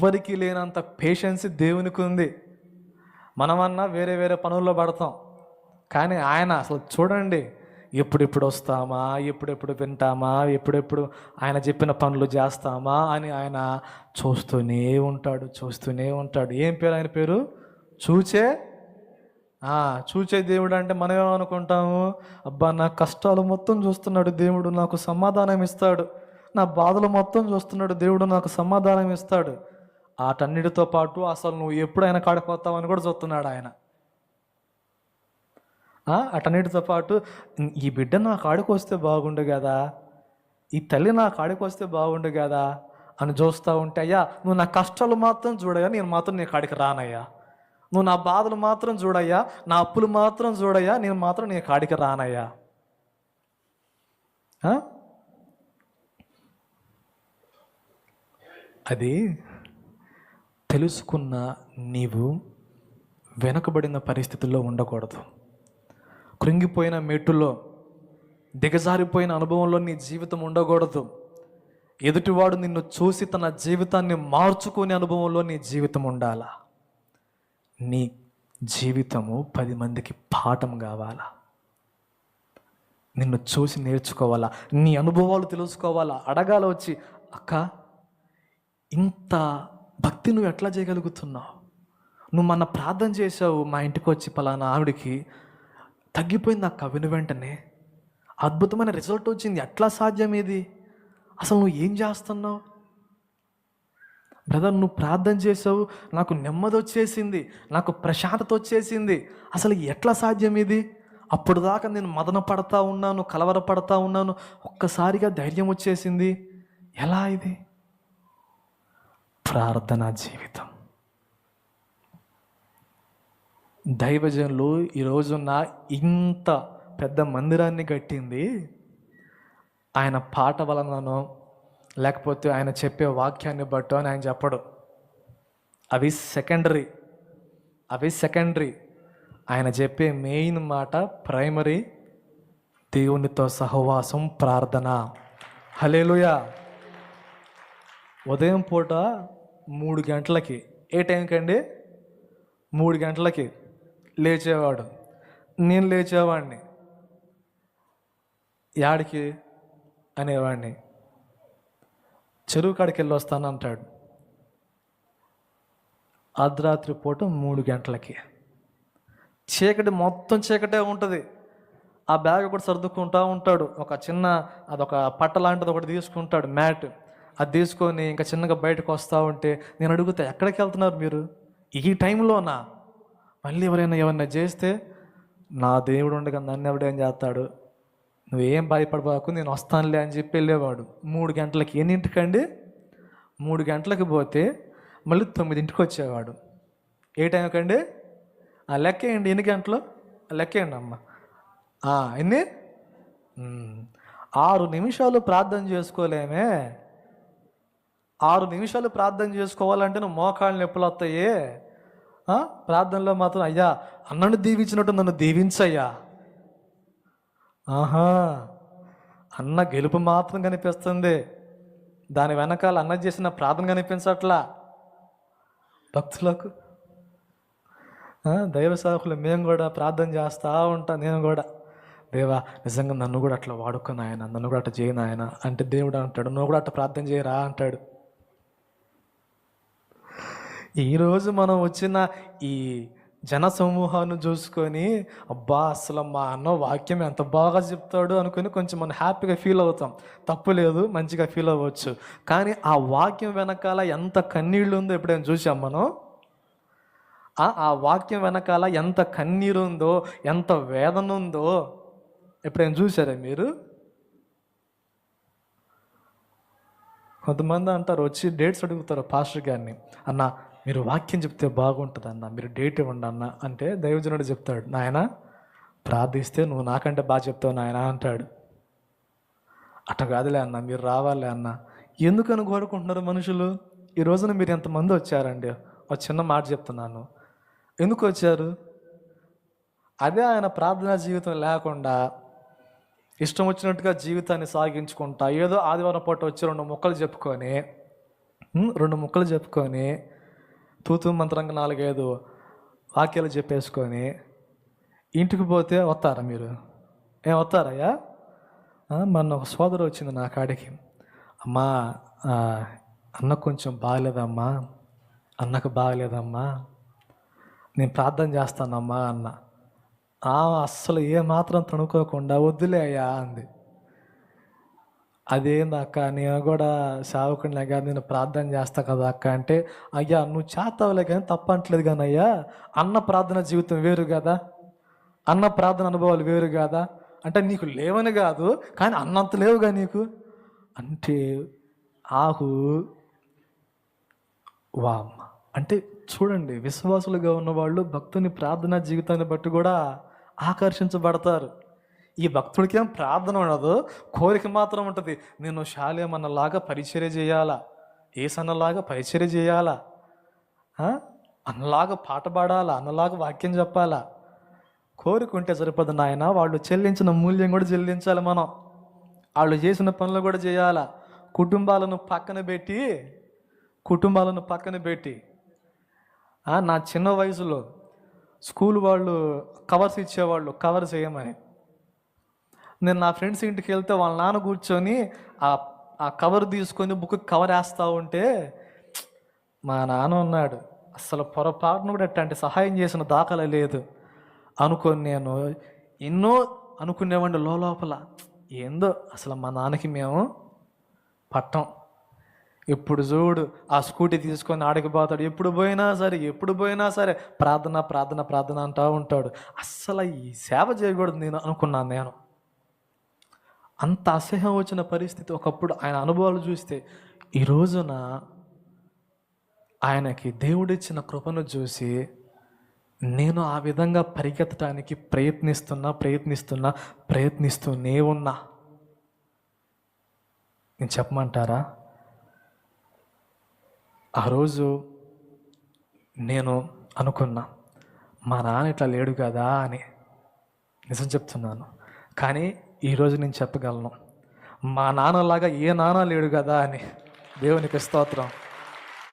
ఎవ్వరికీ లేనంత పేషెన్స్ దేవునికి ఉంది మనమన్నా వేరే వేరే పనుల్లో పడతాం. కానీ ఆయన అసలు చూడండి ఎప్పుడెప్పుడు వస్తామా ఎప్పుడెప్పుడు వింటామా ఎప్పుడెప్పుడు ఆయన చెప్పిన పనులు చేస్తామా అని ఆయన చూస్తూనే ఉంటాడు చూస్తూనే ఉంటాడు. ఏం పేరు ఆయన పేరు? చూచే? చూచే దేవుడు అంటే మనం ఏమనుకుంటాము అబ్బా నా కష్టాలు మొత్తం చూస్తున్నాడు దేవుడు నాకు సమాధానం ఇస్తాడు. నా బాధలు మొత్తం చూస్తున్నాడు దేవుడు నాకు సమాధానం ఇస్తాడు. ఆటన్నిటితో పాటు అసలు నువ్వు ఎప్పుడైనా ఆయన కాడిపోతావని కూడా చూస్తున్నాడు ఆయన. అటన్నిటితో పాటు ఈ బిడ్డ నా కాడికి వస్తే బాగుండు కదా. ఈ తల్లి నా కాడికి వస్తే బాగుండు కదా. అని చూస్తూ ఉంటే అయ్యా నువ్వు నా కష్టాలు మాత్రం చూడయ్యా నేను మాత్రం నీ కాడికి రానయ్యా. నువ్వు నా బాధలు మాత్రం చూడయ్యా నా అప్పులు మాత్రం చూడయ్యా నేను మాత్రం నీ కాడికి రానయ్యా. అది తెలుసుకున్న నీవు వెనుకబడిన పరిస్థితుల్లో ఉండకూడదు. కృంగిపోయిన మెట్టులో దిగజారిపోయిన అనుభవంలో నీ జీవితం ఉండకూడదు. ఎదుటివాడు నిన్ను చూసి తన జీవితాన్ని మార్చుకునే అనుభవంలో నీ జీవితం ఉండాలా? నీ జీవితము పది మందికి పాఠం కావాలా? నిన్ను చూసి నేర్చుకోవాలా? నీ అనుభవాలు తెలుసుకోవాలా? అడగాల వచ్చి అక్క ఇంత భక్తి నువ్వు ఎట్లా చేయగలుగుతున్నావు? నువ్వు మొన్న ప్రార్థన చేసావు మా ఇంటికి వచ్చి పలానా ఆవిడికి తగ్గిపోయింది ఆ కవిని వెంటనే. అద్భుతమైన రిజల్ట్ వచ్చింది. ఎట్లా సాధ్యం ఇది? అసలు నువ్వు ఏం చేస్తున్నావు? బ్రదర్ నువ్వు ప్రార్థన చేసావు నాకు నెమ్మది వచ్చేసింది నాకు ప్రశాంతత వచ్చేసింది. అసలు ఎట్లా సాధ్యం ఇది? అప్పుడు దాకా నేను మదన పడతా ఉన్నాను కలవర పడతా ఉన్నాను. ఒక్కసారిగా ధైర్యం వచ్చేసింది. ఎలా ఇది? ప్రార్థనా జీవితం. దైవజనులు ఈరోజున్న ఇంత పెద్ద మందిరాన్ని కట్టింది. ఆయన పాట వలననో లేకపోతే ఆయన చెప్పే వాక్యాన్ని బట్టో అని ఆయన చెప్పడు. అవి సెకండరీ అవి సెకండరీ. ఆయన చెప్పే మెయిన్ మాట ప్రైమరీ దేవునితో సహవాసం ప్రార్థన. హలేలుయా ఉదయం పూట మూడు గంటలకి. ఏ టైంకి అండి మూడు గంటలకి లేచేవాడు. నేను లేచేవాడిని. యాడికి? అనేవాడిని. చెరువు కాడికి వెళ్ళి వస్తాను అంటాడు. అర్ధరాత్రి పూట మూడు గంటలకి. చీకటి మొత్తం చీకటే ఉంటుంది. ఆ బ్యాగ్ కూడా సర్దుకుంటూ ఉంటాడు. ఒక చిన్న అదొక పట్ట లాంటిది ఒకటి తీసుకుంటాడు మ్యాట్. అది తీసుకొని ఇంకా చిన్నగా బయటకు వస్తూ ఉంటే నేను అడుగుతా ఎక్కడికి వెళ్తున్నారు మీరు? ఈ టైంలోనా? మళ్ళీ ఎవరైనా ఏమన్నా చేస్తే నా దేవుడు ఉండగా నన్ను ఎవడేం చేస్తాడు? నువ్వేం భయపడబాకు నేను వస్తానులే అని చెప్పి వెళ్ళేవాడు. మూడు గంటలకి ఎన్నింటికండి? మూడు గంటలకు పోతే మళ్ళీ తొమ్మిదింటికి వచ్చేవాడు. ఏ టైంకండి? ఆ లెక్కేయండి ఎన్ని గంటలు? లెక్కేయండి అమ్మ. ఎన్ని? ఆరు నిమిషాలు ప్రార్థన చేసుకోలేమే. ఆరు నిమిషాలు ప్రార్థన చేసుకోవాలంటే నువ్వు మోకాళ్ళు నొప్పులు వస్తాయే. ప్రార్థనలో మాత్రం అయ్యా అన్నను దీవించినట్టు నన్ను దీవించయ్యా. ఆహా. అన్న గెలుపు మాత్రం కనిపిస్తుంది. దాని వెనకాల అన్న చేసిన ప్రార్థన కనిపించట్లా. భక్తులకు దైవ సాహకులు మేము కూడా ప్రార్థన చేస్తూ ఉంటాం నేను కూడా. దేవా నిజంగా నన్ను కూడా అట్లా వాడుకున్నాయన నన్ను కూడా అట్లా చేయను ఆయన అంటే దేవుడు అంటాడు నువ్వు కూడా అట్లా ప్రార్థన చేయరా? అంటాడు. ఈరోజు మనం వచ్చిన ఈ జన సమూహాన్ని చూసుకొని అబ్బా అసలు మా అన్న వాక్యం ఎంత బాగా చెప్తాడు అనుకుని కొంచెం మనం హ్యాపీగా ఫీల్ అవుతాం. తప్పు లేదు మంచిగా ఫీల్ అవ్వచ్చు. కానీ ఆ వాక్యం వెనకాల ఎంత కన్నీళ్ళు ఉందో ఎప్పుడైనా చూసాం మనం? ఆ వాక్యం వెనకాల ఎంత కన్నీరు ఉందో ఎంత వేదన ఉందో ఎప్పుడైనా చూసారా మీరు? కొంతమంది అంటారు వచ్చి డేట్స్ అడుగుతారు పాస్టర్ గారిని. అన్న మీరు వాక్యం చెప్తే బాగుంటుంది అన్న మీరు డేట్ ఇవ్వండి అన్న అంటే దైవజనుడు చెప్తాడు నాయన ప్రార్థిస్తే నువ్వు నాకంటే బాగా చెప్తావు నాయన అంటాడు. అట్ట కాదులే అన్న మీరు రావాలి అన్న. ఎందుకని కోరుకుంటున్నారు మనుషులు? ఈ రోజున మీరు ఎంతమంది వచ్చారండి? ఒక చిన్న మాట చెప్తున్నాను. ఎందుకు వచ్చారు? అదే ఆయన ప్రార్థనా జీవితం లేకుండా ఇష్టం వచ్చినట్టుగా జీవితాన్ని సాగించుకుంటా ఏదో ఆదివారం పూట వచ్చి రెండు ముక్కలు చెప్పుకొని రెండు ముక్కలు చెప్పుకొని తూతూ మంత్రంగా నాలుగైదు వాక్యాలు చెప్పేసుకొని ఇంటికి పోతే వస్తారా మీరు? ఏం వస్తారయ్యా? మొన్న ఒక సోదరు వచ్చింది నా కాడికి. అమ్మా అన్న కొంచెం బాగలేదమ్మా అన్నకు బాగలేదమ్మా నేను ప్రార్థన చేస్తానమ్మా అన్న. అస్సలు ఏ మాత్రం తణుకోకుండా వద్దులే అయ్యా అంది. అదేంది అక్క? నేను కూడా సేవకుడిని కానీ నేను ప్రార్థన చేస్తా కదా అక్క అంటే అయ్యా నువ్వు చేస్తావులే కానీ తప్పంటలేదు కానీ అయ్యా అన్న ప్రార్థన జీవితం వేరు కదా? అన్న ప్రార్థన అనుభవాలు వేరు కదా? అంటే నీకు లేవని కాదు కానీ అన్నంత లేవుగా నీకు? అంటే ఆహు వామ్. అంటే చూడండి విశ్వాసులుగా ఉన్నవాళ్ళు భక్తుని ప్రార్థనా జీవితాన్ని బట్టి కూడా ఆకర్షించబడతారు. ఈ భక్తుడికి ఏం ప్రార్థన ఉండదు కోరిక మాత్రం ఉంటుంది. నేను శాలేమన్నలాగా పరిచర్య చేయాలా? ఏసన్నలాగా పరిచర్య చేయాలా? అన్నలాగా పాట పాడాలా? అన్నలాగా వాక్యం చెప్పాలా? కోరిక ఉంటే సరిపోదు నాయన. వాళ్ళు చెల్లించిన మూల్యం కూడా చెల్లించాలి మనం. వాళ్ళు చేసిన పనులు కూడా చేయాలా? కుటుంబాలను పక్కన పెట్టి కుటుంబాలను పక్కన పెట్టి. నా చిన్న వయసులో స్కూల్ వాళ్ళు కవర్స్ ఇచ్చేవాళ్ళు కవర్స్ చేయమని. నేను నా ఫ్రెండ్స్ ఇంటికి వెళ్తే వాళ్ళ నాన్న కూర్చొని ఆ ఆ కవర్ తీసుకొని బుక్ కవర్ వేస్తూ ఉంటే మా నాన్న ఉన్నాడు. అసలు పొరపాటును కూడా ఎట్లాంటి సహాయం చేసిన దాఖల లేదు. అనుకొని నేను ఎన్నో అనుకునేవాడి లోపల ఏందో అసలు మా నాన్నకి మేము పట్టం. ఎప్పుడు చూడు ఆ స్కూటీ తీసుకొని ఆడికి పోతాడు. ఎప్పుడు పోయినా సరే ఎప్పుడు పోయినా సరే ప్రార్థన ప్రార్థన ప్రార్థన అంటూ ఉంటాడు. అస్సలు ఈ సేవ చేయకూడదు నేను అనుకున్నాను నేను. అంత అసహ్యం వచ్చిన పరిస్థితి ఒకప్పుడు ఆయన అనుభవాలు చూస్తే ఈ రోజున ఆయనకి దేవుడిచ్చిన కృపను చూసి నేను ఆ విధంగా పరిగెత్తడానికి ప్రయత్నిస్తున్నా ప్రయత్నిస్తున్నా ప్రయత్నిస్తూనే ఉన్నా నేను చెప్పమంటారా? ఆ రోజు నేను అనుకున్నా మా నాన్న ఇట్లా లేడు కదా అని నిజం చెప్తున్నాను. కానీ ఈరోజు నేను చెప్పగలను. మా నాన్నలాగా ఏ నాన్న లేడు కదా అని దేవునికి స్తోత్రం.